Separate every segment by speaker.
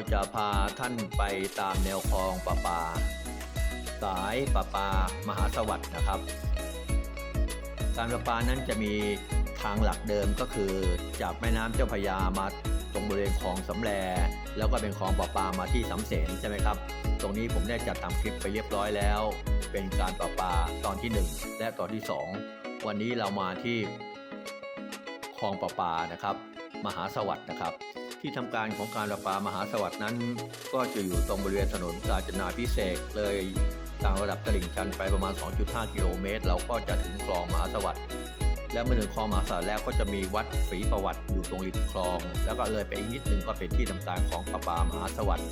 Speaker 1: ดีครับวันนี้เราจะพาท่านไปตามแนวคลองประปา สายประปามหาสวัสดิ์นะครับ การประปานั้นจะมีทางหลักเดิมก็คือจากแม่น้ำเจ้าพยามาตรงบริเวณคลองสำแลแล้วก็เป็นคลองประปามาที่สำเสนใช่ไหมครับ ตรงนี้ผมได้จัดทำคลิปไปเรียบร้อยแล้ว เป็นการประปาตอนที่ 1 และตอนที่ 2 วันนี้เรามาที่คลองประปานะครับ มหาสวัสดิ์นะครับ ที่ทำการของการประปามหาสวัสดิ์นั้น ก็จะอยู่ตรงบริเวณถนนกาญจนาพิเศษเลยทางระดับตลิ่งชันไปประมาณ 2.5 กิโลเมตร เราก็จะถึงคลองมหาสวัสดิ์และเมื่อถึงคลองมหาสวัสดิ์แล้วก็จะมีวัดศรีประวัติอยู่ตรงริมคลอง แล้วก็เลยไปอีกนิดนึงก็เป็นที่ทำการของประปามหาสวัสดิ์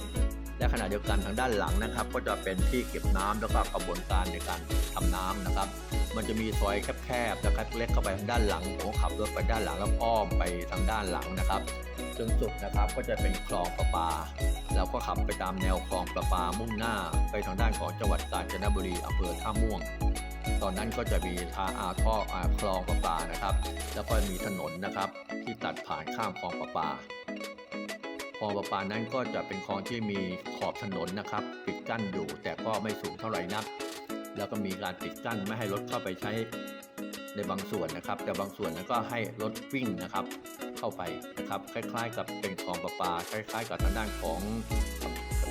Speaker 1: และขณะเดียวกันทางด้านหลังนะครับ ก็จะเป็นที่เก็บน้ำแล้วก็กระบวนการในการทำน้ำนะครับ มันจะมีซอยแคบๆนะครับเล็กเข้าไปทางด้านหลังผมขับรถไปด้านหลังแล้วอ้อมไปทางด้านหลังนะครับ จนสุดนะครับก็จะเป็นคลองประปาเราก็ขับไปตามแนวคลองประปามุ่งหน้าไปทางด้านของจังหวัดกาญจนบุรีอำเภอท่าม่วง ตอนนั้นก็จะมีทางอาท่ออาคลองประปานะครับ แล้วก็มีถนนนะครับที่ตัดผ่านข้ามคลองประปาคลองประปานั้นก็จะเป็นคลองที่มีขอบถนนนะครับปิดกั้นอยู่แต่ก็ไม่สูงเท่าไหร่นัก แล้วก็มีการปิดกั้นไม่ให้รถเข้าไปใช้ในบางส่วนนะครับ แต่บางส่วนนั้นก็ให้รถวิ่งนะครับ เข้าไปนะครับคล้าย ๆ กับเป็นคลองประปา คล้าย ๆ กับทางด้านของ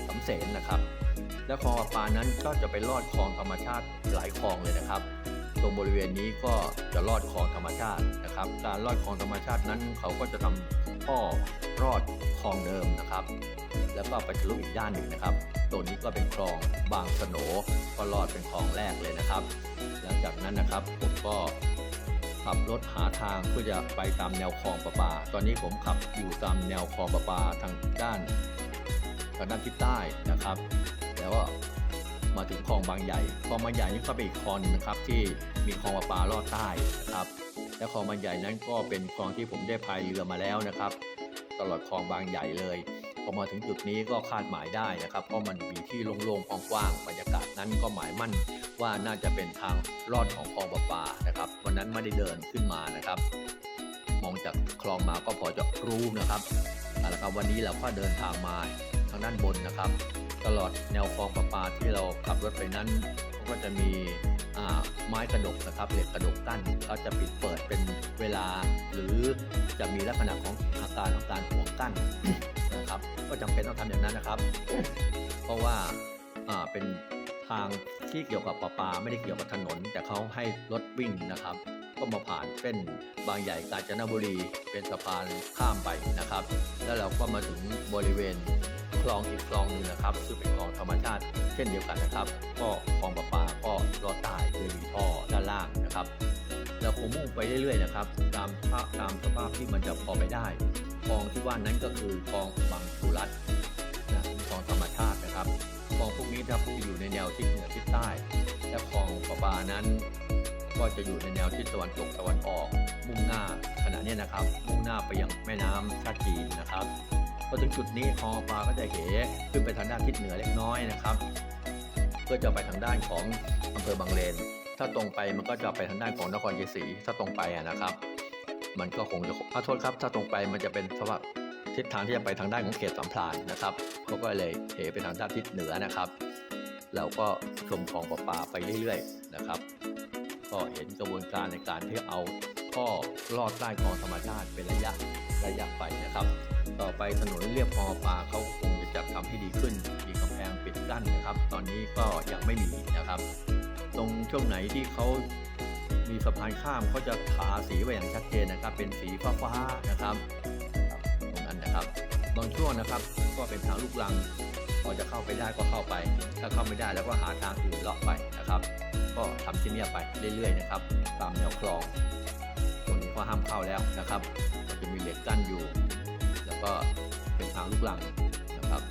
Speaker 1: สำเสนนะครับ และคลองประปานั้นก็จะไปลอดคลองธรรมชาติหลายคลองเลยนะครับ ตรงบริเวณนี้ก็จะลอดคลองธรรมชาตินะครับ การลอดคลองธรรมชาตินั้นเขาก็จะทำท่อรอดคลองเดิมนะครับ แล้วก็ไปทะลุอีกด้านหนึ่งนะครับตัวนี้ก็เป็นคลองบางสโหนก็ลอดเป็นคลองแรกเลยนะครับ หลังจากนั้นนะครับผมก็ ขับรถหาทางเพื่อจะไปตามแนวคลองประปา ตอนนี้ผมขับอยู่ตามแนวคลองประปาทางด้านทางด้านทิศใต้นะครับ แล้วก็มาถึงคลองบางใหญ่ คลองบางใหญ่นี่ก็เป็นอีกคลองหนึ่งนะครับที่มีคลองประปาลอดใต้นะครับ และคลองบางใหญ่นั้นก็เป็นคลองที่ผมได้พายเรือมาแล้วนะครับ ตลอดคลองบางใหญ่เลยพอมาถึงจุดนี้ก็คาดหมายได้นะครับ เพราะมันมีที่โล่งๆกว้างๆบรรยากาศนั้นก็หมายมั่น ว่าน่าจะเป็นทางรอดของคลองประปานะครับ วันนั้นไม่ได้เดินขึ้นมานะครับ มองจากคลองมาก็พอจะรู้นะครับเอาละครับวันนี้เราก็เดินทางมาทางด้านบนนะครับ ตลอดแนวคลองประปาที่เราขับรถไปนั้นก็จะมีไม้กระดกนะครับเหล็กกระดกกั้นเขาจะปิดเปิดเป็นเวลา หรือจะมีลักษณะของอาการของการห่วงกั้นนะครับ ก็จำเป็นต้องทำอย่างนั้นนะครับ เพราะว่าเป็น ทางที่เกี่ยวกับประปาไม่ได้เกี่ยวกับถนน แต่เขาให้รถวิ่งนะครับ ก็มาผ่านเส้นบางใหญ่กาญจนบุรีเป็นสะพานข้ามไปนะครับ แล้วเราก็มาถึงบริเวณคลองอีกคลองนึงนะครับ ซึ่งเป็นคลองธรรมชาติเช่นเดียวกันนะครับ ก็คลองประปาก็ลอดใต้โดยมีท่อด้านล่างนะครับเราคงมุ่งไปเรื่อยๆนะครับ ตามภาพตามสภาพที่มันจะพอไปได้คลองที่ว่านั้นก็คือคลองบางสุรัต ลองพวกนี้จะอยู่ในแนวทิศเหนือทิศใต้ และคลองประปานั้น ก็จะอยู่ในแนวทิศตะวันตกตะวันออก มุ่งหน้าขณะนี้นะครับ มุ่งหน้าไปยังแม่น้ำชาจีนนะครับพอถึงจุดนี้คลองประปาก็จะเหขึ้นไปทางด้านทิศเหนือเล็กน้อยนะครับ เพื่อจะไปทางด้านของอำเภอบางเลน ถ้าตรงไปมันก็จะไปทางด้านของนครชัยศรีถ้าตรงไปนะครับ มันก็คงจะขอโทษครับ ถ้าตรงไปมันจะเป็นสภาพ ทิศทางที่จะไปทางด้านของเขตสามพรานนะครับเขาก็เลยเหไปทางด้านทิศเหนือนะครับ เราก็ชมคลองประปาไปเรื่อยๆนะครับ ก็เห็นกระบวนการในการที่เอาท่อลอดใต้คลองธรรมชาติเป็นระยะระยะไปนะครับ ต่อไปถนนเรียบคลองประปาเขาคงจะจัดทำให้ดีขึ้นมีกำแพงปิดกั้นนะครับ ตอนนี้ก็ยังไม่มีนะครับ ตรงช่วงไหนที่เขามีสะพานข้ามเขาจะทาสีไว้อย่างชัดเจนนะครับ เป็นสีฟ้าๆนะครับ นะครับ บางช่วงนะครับก็เป็นทางลูกลังพอจะเข้าไปได้ก็เข้าไป ถ้าเข้าไม่ได้แล้วก็หาทางอื่นเลาะไปนะครับ ก็ทำที่เนี้ยไปเรื่อยๆนะครับ ตามแนวคลองตรงนี้ก็ห้ามเข้าแล้วนะครับจะมีเหล็กกั้นอยู่ แล้วก็เป็นทางลูกลังนะครับ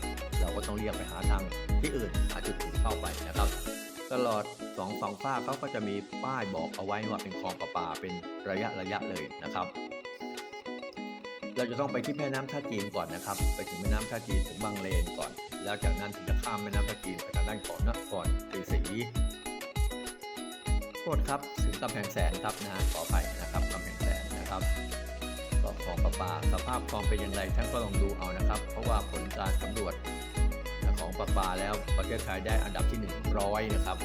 Speaker 1: เราก็ต้องเรียกไปหาทางที่อื่นหาจุดอื่นเข้าไปนะครับ ตลอดสองฝั่งฝ้าเขาก็จะมีป้ายบอกเอาไว้ว่าเป็นคลองประปาเป็นระยะระยะเลยนะครับ เราจะต้องไปที่แม่น้ำท่าจีนก่อนนะครับ ไปถึงแม่น้ำท่าจีนถึงบางเลนก่อน แล้วจากนั้นถึงจะข้ามแม่น้ำท่าจีนไปทางด้านของนครศรีศรีโทษครับถึงกำแพงแสนครับนะขออภัยนะครับกำแพงแสนนะครับก็ขอของประปาสภาพคลองเป็นอย่างไรท่านก็ลองดูเอานะครับ เพราะว่าผลการสำรวจของประปาแล้วประเทศไทยได้อันดับที่ 100 นะครับ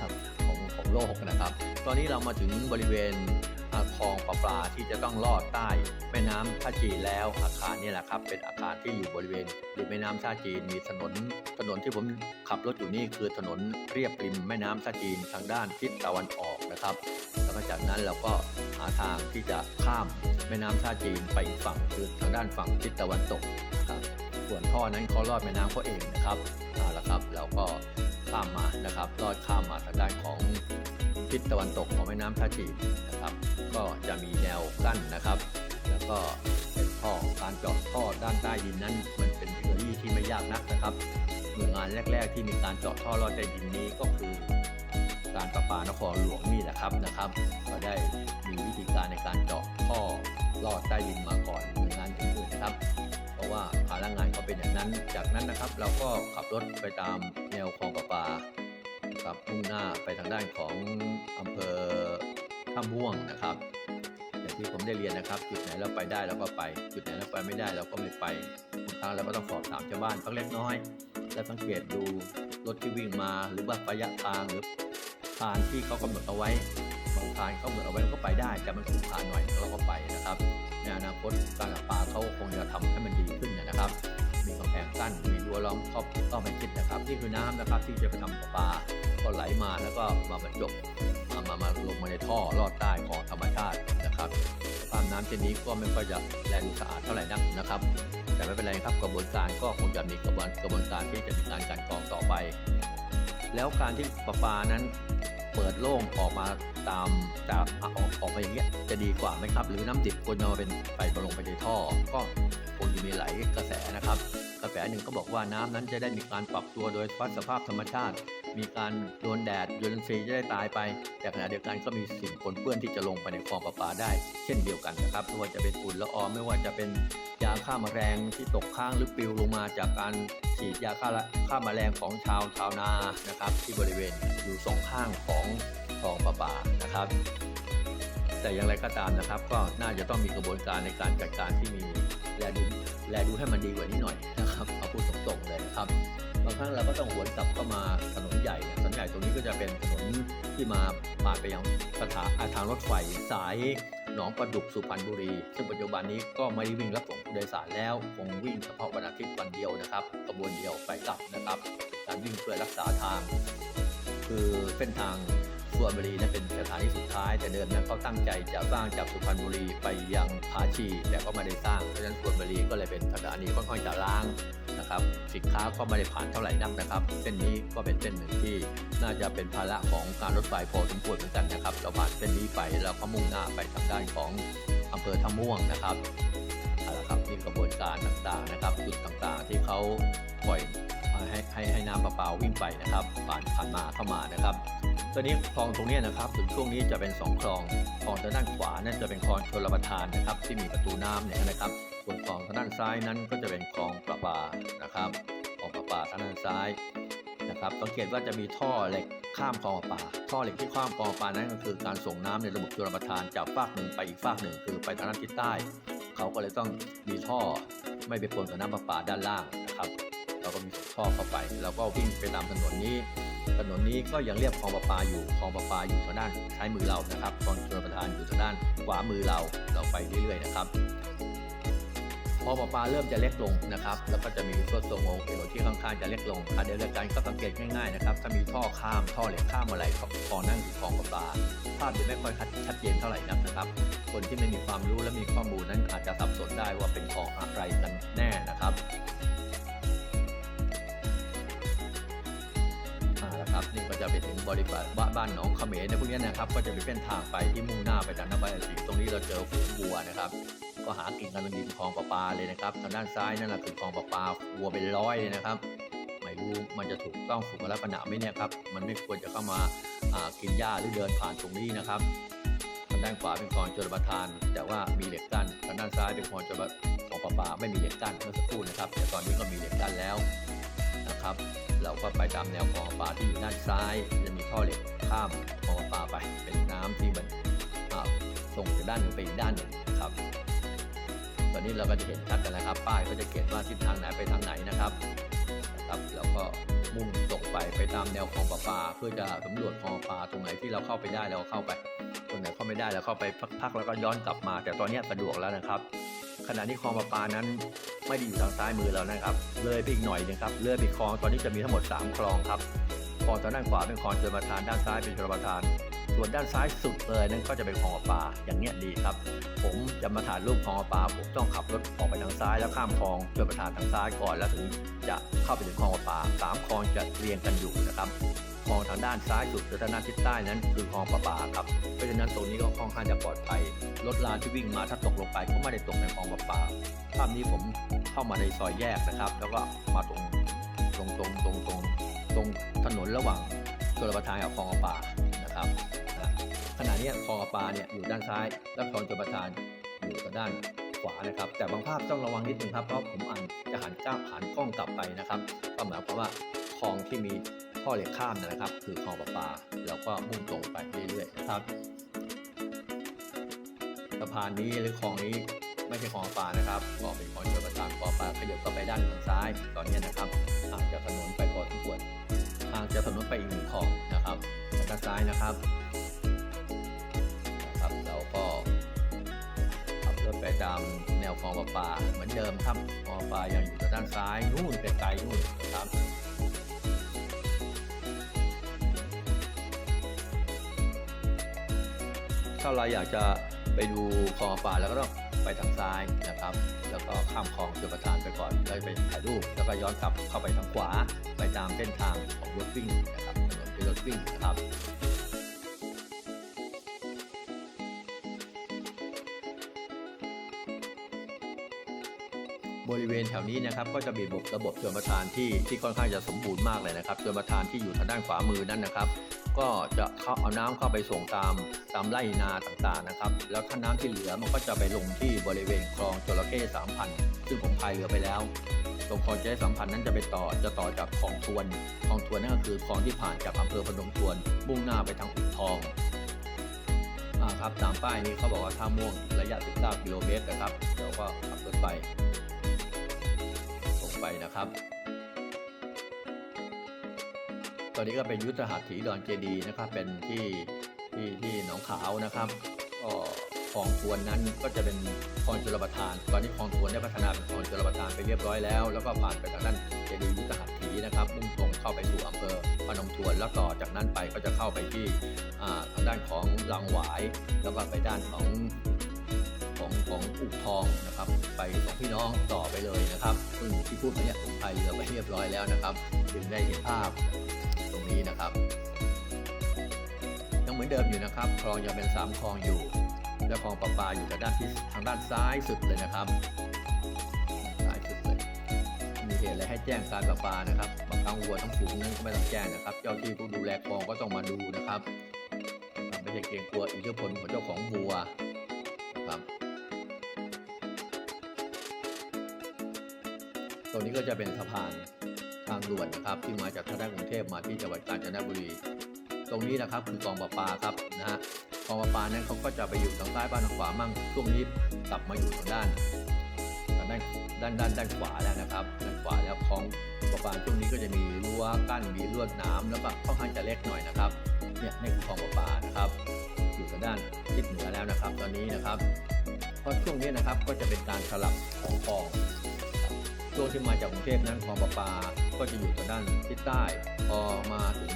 Speaker 1: ครับของของโลกนะครับ ตอนนี้เรามาถึงบริเวณ คลองประปาที่จะต้องลอดใต้แม่น้ำท่าจีนแล้ว อาคารนี่แหละครับ เป็นอาคารที่อยู่บริเวณริมแม่น้ำท่าจีนมีถนน ถนนที่ผมขับรถอยู่นี่คือถนนเรียบริมแม่น้ำท่าจีนทางด้านทิศตะวันออกนะครับ แล้วก็จากนั้นเราก็หาทางที่จะข้ามแม่น้ำท่าจีนไปฝั่งคือทางด้านฝั่งทิศตะวันตกนะครับส่วนท่อนั้นเขาลอดแม่น้ำเขาเองนะครับเอาละครับเราก็ ข้ามมานะครับลอดข้ามมาทางด้านของทิศตะวันตกของแม่น้ำท่าจีนนะครับ ก็จะมีแนวกั้นนะครับ แล้วก็เป็นท่อการเจาะท่อด้านใต้ดินนั้น มันเป็นเทคโนโลยีที่ไม่ยากนักนะครับหน่วยงานแรก ๆ ที่มีการเจาะท่อลอดใต้ดินนี้ก็คือ การประปานครหลวงนี่แหละครับนะครับ ก็ได้มีวิธีการในการเจาะท่อลอดใต้ดินมาก่อนหน่วยงานอื่นๆนะครับ ว่าภาระงานเขาเป็นอย่างนั้น จากนั้นนะครับเราก็ขับรถไปตามแนวคลองประปาครับมุ่งหน้าไปทางด้านของอำเภอท่าม่วงนะครับ อย่างที่ผมได้เรียนนะครับจุดไหนเราไปได้เราก็ไป จุดไหนเราไปไม่ได้เราก็ไม่ไปบางครั้งเราก็ต้องสอบถามชาวบ้านสักเล็กน้อย และสังเกตดูรถที่วิ่งมาหรือว่าระยะทางหรือทางที่เขากำหนดเอาไว้ บางทางเขากำหนเอาไว้เราก็ไปได้ แต่มันขรุขระหน่อยเราก็ไปนะครับในอนาคตการประปาเขาคงจะทำให้มันดีขึ้นนะครับ มีกำแพงกั้นมีรั้วล้อมครอบต้องไปคิดนะครับนี่คือน้ำนะครับที่จะไปทำประปาก็ไหลมาแล้วก็มาบรรจบมามามาลงมาในท่อลอดใต้ของธรรมชาตินะครับสภาพน้ำเช่นนี้ก็ไม่ค่อยจะแลดูสะอาดเท่าไหร่นักนะครับแต่ไม่เป็นไรครับกระบวนการก็คงจะมีกระบวนกระบวนการที่จะมีการกันกรองต่อไป แล้วการที่ประปานั้น เปิดโล่งออกมาตามจากออกออกมาอย่างเงี้ยจะดีกว่าไหมครับ หรือน้ำดิบควรจะมาเป็นไประหลงไปในท่อ ก็คงจะมีหลายกระแสนะครับ กระแสหนึ่งก็บอกว่าน้ำนั้นจะได้มีการปรับตัวโดยวัดสภาพธรรมชาติ มีการโดนแดดยูเรนทรีจะได้ตายไป แต่ขณะเดียวกันก็มีสิ่งปนเปื้อนที่จะลงไปในคลองประปาได้ เช่นเดียวกันนะครับไม่ว่าจะเป็นฝุ่นละอองไม่ว่าจะเป็นยาฆ่าแมลงที่ตกค้างหรือปลิวลงมาจากการฉีดยาฆ่าละฆ่าแมลงของชาวชาวนานะครับ ที่บริเวณอยู่สองข้างของคลองประปานะครับ แต่อย่างไรก็ตามนะครับ ก็น่าจะต้องมีกระบวนการในการจัดการที่มีแลดูแลดูให้มันดีกว่านี้หน่อยนะครับเอาพูดตรงๆเลยนะครับบางครั้งเราก็ต้องหวนกลับเข้ามาถนนใหญ่เนี่ยถนนใหญ่ตรงนี้ก็จะเป็นถนนที่มามาไปยังสถานทางรถไฟสายหนองประดุกสุพรรณบุรี ซึ่งปัจจุบันนี้ก็ไม่ได้วิ่งรับส่งผู้โดยสารแล้ว คงวิ่งเฉพาะวันอาทิตย์วันเดียวนะครับกระบวนเดียวไปกลับนะครับ การวิ่งเพื่อรักษาทาง คือเส้นทาง สุพรรณบุรีนั้นเป็นสถานีสุดท้ายแต่เดิมนั้นเขาตั้งใจจะสร้างจากสุพรรณบุรีไปยังผาชีแต่ก็ไม่ได้สร้างเพราะฉะนั้นสุพรรณบุรีก็เลยเป็นสถานีค่อนข้างจะล้างนะครับสินค้าก็ไม่ได้ผ่านเท่าไหร่นักนะครับ เส้นนี้ก็เป็นเส้นหนึ่งที่น่าจะเป็นภาระของการรถไฟพอสมควรเหมือนกันนะครับเราผ่านเส้นนี้ไปแล้วก็มุ่งหน้าไปทางด้านของอำเภอท่าม่วงนะครับ เอาละครับนี่กระบวนการต่างๆนะครับจุดต่างๆ ที่เขาปล่อยให้ให้ให้น้ำประปาวิ่งไปนะครับ ผ่านผ่านมาเข้ามานะครับตอนนี้คลองตรงนี้นะครับถึงช่วงนี้จะเป็นสองคลองคลองทางด้านขวานั่นจะเป็นคลองชลประทานนะครับ ที่มีประตูน้ำเนี่ยนะครับส่วนคลองทางด้านซ้ายนั้นก็จะเป็นคลองประปานะครับคลองประปาทางด้านซ้ายนะครับสังเกตว่าจะมีท่อเหล็กข้ามคลองประปา ท่อเหล็กที่ข้ามคลองประปานั้นก็คือการส่งน้ำในระบบชลประทานจากฟากหนึ่งไปอีกฟากหนึ่งคือไปทางด้านทิศใต้ เขาก็เลยต้องมีท่อไม่ไปปนกับน้ำประปาด้านล่างนะครับเราก็มีส่งท่อเข้าไปเราก็วิ่งไปตามถนนนี้ ถนนนี้ก็ยังเรียบคลองประปาอยู่คลองประปาอยู่ทางด้านซ้ายมือเรานะครับคลองชลประทานอยู่ทางด้านขวามือเราเราไปเรื่อยๆนะครับ อประปาเริ่มจะเล็กลงนะครับแล้วก็จะมีส่วนทรงองค์เอวที่ค่อนข้างจะเล็กลงขณะเดียวกันก็สังเกตง่ายๆนะครับถ้ามีท่อข้ามท่อเหล็กข้ามอะไรคองนั่นคือคองประปาภาพจะไม่ค่อยชัดเจนเท่าไหร่นักนะครับ คนที่ไม่มีความรู้และมีข้อมูลนั้นอาจจะสับสนได้ว่าเป็นคองอะไรกันแน่นะครับอ่าแล้วครับนี่ก็จะไปถึงบริษัทบ้านบ้านหนองเขมรในพวกนี้นะครับ ก็จะเป็นเส้นทางไปที่มุ่งหน้าไปทางนครศรีตรงนี้เราเจอฝูงวัวนะครับ ก็หากินกันตรงริมคลองประปาเลยนะครับทางด้านซ้ายนั่นแหละคือคลองประปาวัวเป็นร้อยเลยนะครับ ไม่รู้มันจะถูกต้องสุขลักษณะไหมเนี่ยครับมันไม่ควรจะเข้ามาากินหญ้าหรือเดินผ่านตรงนี้นะครับทางด้านขวาเป็นคลองชลประทาน แต่ว่ามีเหล็กกั้นทางด้านซ้ายเป็นคลองชลประของประปาไม่มีเหล็กกั้นเมื่อสักครู่นะครับ แต่ตอนนี้ก็มีเหล็กกั้นแล้วนะครับ เราก็ไปตามแนวคลองประปาที่อยู่ด้านซ้ายจะมีท่อเหล็กข้ามคลองประปาไปเป็นน้ำที่มันส่งจากด้านหนึ่งไปอีกด้านหนึ่งนะครับ ตอนนี้เราก็จะเห็นชัดกันแล้วครับ ป้ายก็จะเขียนว่าทิศทางไหนไปทางไหนนะครับครับแล้วก็มุ่งตรงไปไปตามแนวคลองประปา เพื่อจะสำรวจคลองประปาตรงไหนที่เราเข้าไปได้เราก็เข้าไปตรงไหนเข้าไม่ได้เราเข้าไปพักๆแล้วก็ย้อนกลับมา แต่ตอนนี้สะดวกแล้วนะครับขณะนี้คลองประปานั้นไม่ได้อยู่ทางซ้ายมือเรานะครับ เลยไปอีกหน่อยนึงครับเลยไปอีกคลองตอนนี้จะมีทั้งหมด 3 คลองครับคลองทางด้านขวาเป็นคลองชลประทานด้านซ้ายเป็นชลประทาน ส่วนด้านซ้ายสุดเลยนั้นก็จะเป็นคลองประปาอย่างเนี้ยดีครับ ผมจะมาถ่ายรูปคลองประปาผมต้องขับรถออกไปทางซ้ายแล้วข้ามคลองชลประทานทางซ้ายก่อนแล้วถึงจะเข้าไปถึงคลองประปาสามคลองจะเรียงกันอยู่นะครับคลองทางด้านซ้ายสุดหรือทางด้านทิศใต้นั้นคือคลองประปาครับเพราะฉะนั้นตรงนี้ก็ค่อนข้างจะปลอดภัยรถรางที่วิ่งมาถ้าตกลงไปก็ไม่ได้ตกในคลองประปาภาพนี้ผมเข้ามาในซอยแยกนะครับ แล้วก็มาตรงตรงตรงตรงตรงตรงถนนระหว่างชลประทานกับคลองประปานะครับ ขณะนี้คอประปาเนี่ยอยู่ด้านซ้าย และคองชลประทานอยู่ทางด้านขวานะครับ แต่บางภาพต้องระวังนิดนึงครับเพราะผมอ่านจะหันก้าหันกล้องกลับไปนะครับก็หมายความว่าคลองที่มีข้อเหล็กข้ามนะครับ คือคลองประปาแล้วก็มุ่งตรงไปเรื่อยๆนะครับสะพานนี้หรือคลองนี้ไม่ใช่คลองปลานะครับก็เป็นคลองชลประทานคลองปลาขยับเข้าไปด้านทางซ้าย ตอนนี้นะครับห่างจากถนนไปพอสมควรห่างจากถนนไปอีกหนึ่งคลองนะครับทางด้านซ้ายนะครับ รถไปตามแนวคลองปลาปาเหมือนเดิมครับคลองปลายังอยู่ทางด้านซ้ายนู่นไกลๆนู่นครับถ้าเราอยากจะไปดูคลองป่าแล้วก็ต้องไปทางซ้ายนะครับ แล้วก็ข้ามคลองชลประทานไปก่อนแล้วไปถ่ายรูปแล้วก็ย้อนกลับเข้าไปทางขวา ไปตามเส้นทางของรถวิ่งนะครับถนนเป็นรถวิ่งนะครับ บริเวณแถวนี้นะครับก็จะมีระบบชลประทานที่ที่ค่อนข้างจะสมบูรณ์มากเลยนะครับชลประทานที่อยู่ทางด้านขวามือนั่นนะครับก็จะเข้าเอาน้ำเข้าไปส่งตามตามไร่นาต่างๆนะครับ แล้วถ้าน้ำที่เหลือมันก็จะไปลงที่บริเวณคลองจระเข้สามพันซึ่งผมพายเรือไปแล้วตรงคลองจระเข้สามพันนั้นจะไปต่อจะต่อจากคลองทวนคลองทวนนั่นก็คือคลองที่ผ่านจากอำเภอพนมทวนมุ่งหน้าไปทางอุทองครับตามป้ายนี้เขาบอกว่าท่าม่วงระยะ 19 กิโลเมตรนะครับเดี๋ยวก็ขับรถไป ไปนะครับ ตอนนี้ก็เป็นยุทธหัตถีดอนเจดีย์นะครับ เป็นที่ที่ที่หนองขาวนะครับก็คลองทวนนั้นก็จะเป็นคลองชลประทาน ตอนนี้คลองทวนได้พัฒนาเป็นคลองชลประทานไปเรียบร้อยแล้ว แล้วก็ผ่านไปทางด้านเจดีย์ยุทธหัตถีนะครับมุ่งตรงเข้าไปสู่อำเภอพนมทวน แล้วต่อจากนั้นไปก็จะเข้าไปที่ทางด้านของลังหวาย แล้วก็ไปด้านของ ขององอุทองนะครับ ไปสองพี่น้องต่อไปเลยนะครับซึ่งที่พูดมาเนี่ยผมพายเรือไปเรียบร้อยแล้วนะครับจึงได้เห็นภาพตรงนี้นะครับยังเหมือนเดิมอยู่นะครับคลองยังเป็นสามคลองอยู่ และคลองประปาอยู่ทางด้านที่ทางด้านซ้ายสุดเลยนะครับซ้ายสุดเลยมีเหตุอะไรให้แจ้งการประปานะครับบางครั้งวัวทั้งฝูงนั้นก็ไม่ต้องแจ้งนะครับ เจ้าที่ผู้ดูแลคลองก็ต้องมาดูนะครับไม่ใช่เกรงกลัวอิทธิพลของเจ้าของวัวนะครับ รงนี้ก็จะเป็นสะพานทางด่วนนะครับ ที่มาจากทางด้านกรุงเทพมาที่จังหวัดกาญจนบุรี ตรงนี้นะครับคือกองประปาครับนะฮะกองประปานั้นเขาก็จะไปอยู่ทางซ้ายบ้านทางขวามั่งช่วงนี้กลับมาอยู่ทางด้านทางด้านด้านด้านด้านขวาแล้วนะครับด้านขวาแล้วของประปาช่วงนี้ก็จะมีรั้วกั้นมีลวดน้ำแล้วก็ค่อนข้างจะเล็กหน่อยนะครับเนี่ยนี่คือกองประปานะครับอยู่ทางด้านทิศเหนือแล้วนะครับ ตอนนี้นะครับ เพราะช่วงนี้นะครับก็จะเป็นการสลับของกอง ช่วงที่มาจากกรุงเทพนั้นคลองประปา ก็จะอยู่ทางด้านทิศใต้พอมาถึง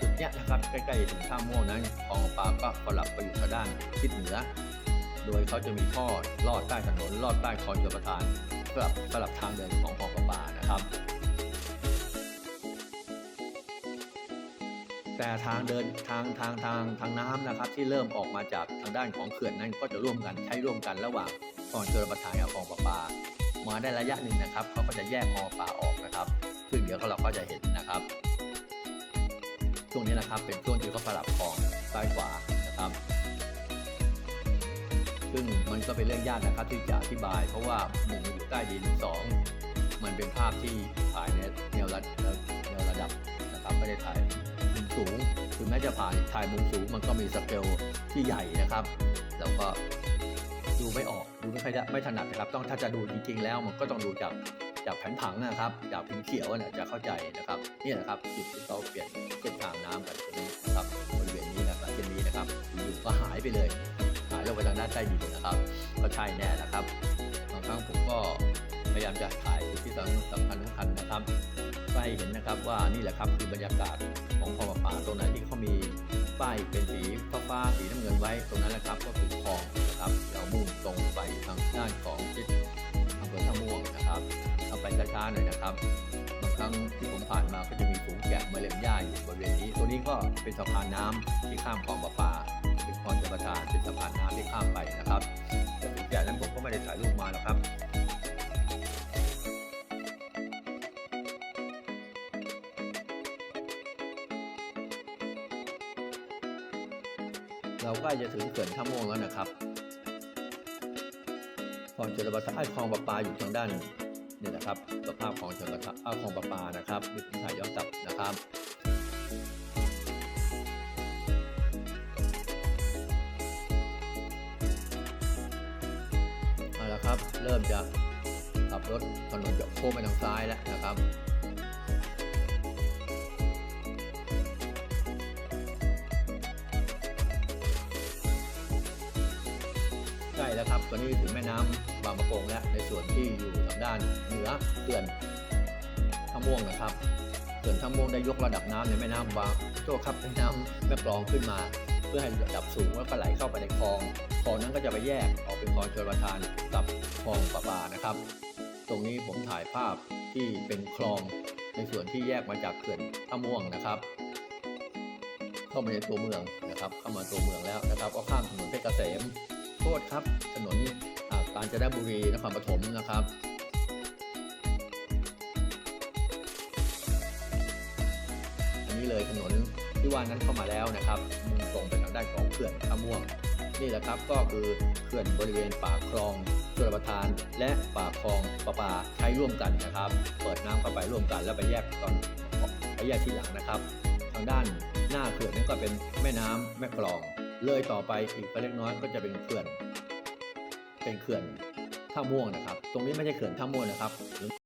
Speaker 1: จุดเนี้ยนะครับใกล้ๆถึงท่าม่วงนั้นคลองประปาก็สลับไปอยู่ทางด้านทิศเหนือ โดยเขาจะมีท่อลอดใต้ถนนลอดใต้คลองชลประทานสลับสลับทางเดินของคลองประปานะครับแต่ทางเดินทางทางทางทางน้ำนะครับ ที่เริ่มออกมาจากทางด้านของเขื่อนนั้นก็จะร่วมกันใช้ร่วมกันระหว่างคลองชลประทานกับคลองประปา มาได้ระยะหนึ่งนะครับเขาก็จะแยกอประปาออกนะครับ ซึ่งเดี๋ยวเราก็จะเห็นนะครับช่วงนี้นะครับเป็นช่วงที่เขาสลับคลองซ้ายขวานะครับ ซึ่งมันก็เป็นเรื่องยากนะครับที่จะอธิบาย เพราะว่าหนึ่งอยู่ใต้ดินสองมันเป็นภาพที่ถ่ายในแนวระแนวระดับนะครับไม่ได้ถ่ายมุมสูงถึงแม้จะผ่านถ่ายมุมสูงมันก็มีสเกลที่ใหญ่นะครับ แล้วก็ดูไม่ออก ไม่ค่อยได้ไม่ถนัดนะครับ ต้องถ้าจะดูจริงๆแล้วมันก็ต้องดูจากจากแผนผังนะครับจากพิมพ์เขียวเนี่ยจะเข้าใจนะครับนี่แหละครับจุดที่เขาเปลี่ยนเส้นทางน้ำกันตรงนี้นะครับบริเวณนี้นะครับเส้นนี้นะครับอยู่ก็หายไปเลย หายลงไปทางด้านใต้ดินนะครับ ก็ใช่แน่นะครับบางครั้งผมก็พยายามจะถ่ายจุดที่สำคัญสำคัญนะครับเพื่อให้เห็นนะครับว่านี่แหละครับคือบรรยากาศของคลองประปาตรงไหนที่เขามีป้ายเป็นสีฟ้าๆสีน้ำเงินไว้ตรงนั้นแหละครับ ก็คือคลอง นะครับเรามุ่งตรงไปทางด้านของทิศอำเภอท่าม่วงนะครับเอาไปช้าๆหน่อยนะครับบางครั้งที่ผมผ่านมาก็จะมีฝูงแกะมาเล็มหญ้าอยู่บริเวณนี้ ตัวนี้ก็เป็นสะพานน้ำที่ข้ามคลองประปาเป็นคลองชลประทานเป็นสะพานน้ำที่ข้ามไปนะครับแต่ถึงแก่นั้นผมก็ไม่ได้ถ่ายรูปมาหรอกครับเราใกล้จะถึงเขื่อนท่าม่วงแล้วนะครับ คลองชลประทานคลองประปาอยู่ทางด้านนี่นะครับ สภาพของชลประทานอ่าคลองประปานะครับนี่คือถ่ายย้อนกลับนะครับเอาละครับ เริ่มจะขับรถถนนจะโค้งไปทางซ้ายแล้วนะครับ แล้วครับ ตอนนี้ถึงแม่น้ำบางประกงแล้วในส่วนที่อยู่ทางด้านเหนือเขื่อนท่าม่วงนะครับเขื่อนท่าม่วงได้ยกระดับน้ำในแม่น้ำบางโจ้ครับแม่น้ำแม่กลองขึ้นมา เพื่อให้ระดับสูงแล้วก็ไหลเข้าไปในคลองคลองนั้นก็จะไปแยกออกเป็นคลองชลประทานกับคลองประปานะครับ ตรงนี้ผมถ่ายภาพที่เป็นคลองในส่วนที่แยกมาจากเขื่อนท่าม่วงนะครับ เข้ามาในตัวเมืองนะครับ เข้ามาตัวเมืองแล้วนะครับ ก็ข้ามถนนเพชรเกษม โทษครับ ถนนกาญจนบุรีนครปฐมนะครับอันนี้เลยถนนที่ว่านั้นเข้ามาแล้วนะครับมุ่งตรงไปทางด้านของเขื่อนท่าม่วง นี่แหละครับก็คือเขื่อนบริเวณปากคลองชลประทาน และปากคลองประปาใช้ร่วมกันนะครับ เปิดน้ำเข้าไปร่วมกัน แล้วไปแยกตอนไปแยกที่หลังนะครับ ทางด้านหน้าเขื่อนนั่นก็เป็นแม่น้ำแม่กลอง เลยต่อไปอีกไปเล็กน้อยก็จะเป็นเขื่อน เป็นเขื่อนท่าม่วงนะครับ ตรงนี้ไม่ใช่เขื่อนท่าม่วงนะครับ